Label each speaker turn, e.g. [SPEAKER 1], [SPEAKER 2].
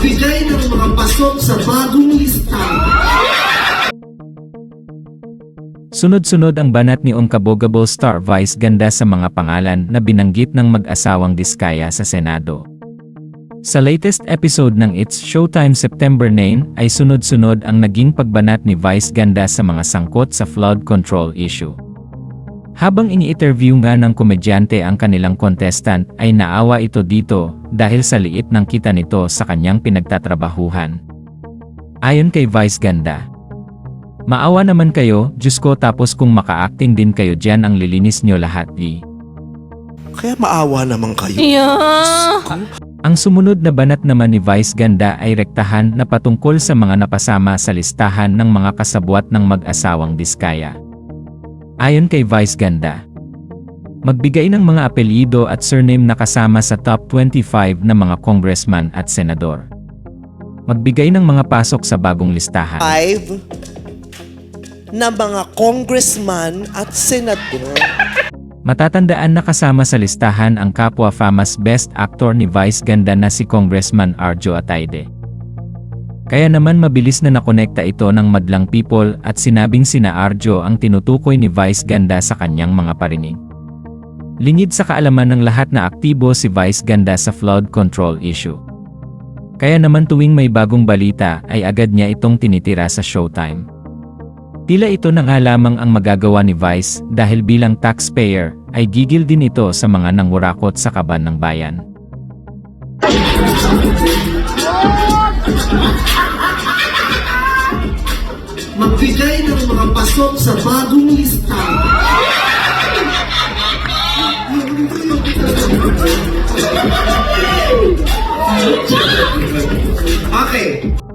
[SPEAKER 1] Magbigay ng mga pasok sa bagong listahan.
[SPEAKER 2] Sunod-sunod ang banat ni Unkabogable Star Vice ganda sa mga pangalan na binanggit ng mag-asawang Diskaya sa Senado. Sa latest episode ng It's Showtime September 9 ay sunod-sunod ang naging pagbanat ni Vice Ganda sa mga sangkot sa flood control issue. Habang ini-interview nga ng komedyante ang kanilang contestant ay naawa ito dito dahil sa liit ng kita nito sa kanyang pinagtatrabahuhan. Ayon kay Vice Ganda, Maawa naman kayo, Diyos ko tapos kung maka-acting din kayo dyan ang lilinis nyo lahat di.
[SPEAKER 3] Kaya maawa naman kayo.
[SPEAKER 4] Yeah.
[SPEAKER 2] Ang sumunod na banat naman ni Vice Ganda ay rektahan na patungkol sa mga napasama sa listahan ng mga kasabwat ng mag-asawang Diskaya. Ayon kay Vice Ganda, magbigay ng mga apelyido at surname na kasama sa top 25 na mga congressman at senador. Magbigay ng mga pasok sa bagong listahan.
[SPEAKER 3] Five na mga congressman at senador.
[SPEAKER 2] Matatandaan na kasama sa listahan ang kapwa Famas Best Actor ni Vice Ganda na si Congressman Arjo Ataide. Kaya naman mabilis na nakonekta ito ng madlang people at sinabing sina Arjo ang tinutukoy ni Vice Ganda sa kanyang mga parinig. Lingid sa kaalaman ng lahat na aktibo si Vice Ganda sa flood control issue. Kaya naman tuwing may bagong balita ay agad niya itong tinitira sa showtime. Tila ito na nga lamang ang magagawa ni Vice dahil bilang taxpayer ay gigil din ito sa mga nangurakot sa kaban ng bayan.
[SPEAKER 1] Magbigay ng mga pasok sa bagong listahan. Okay.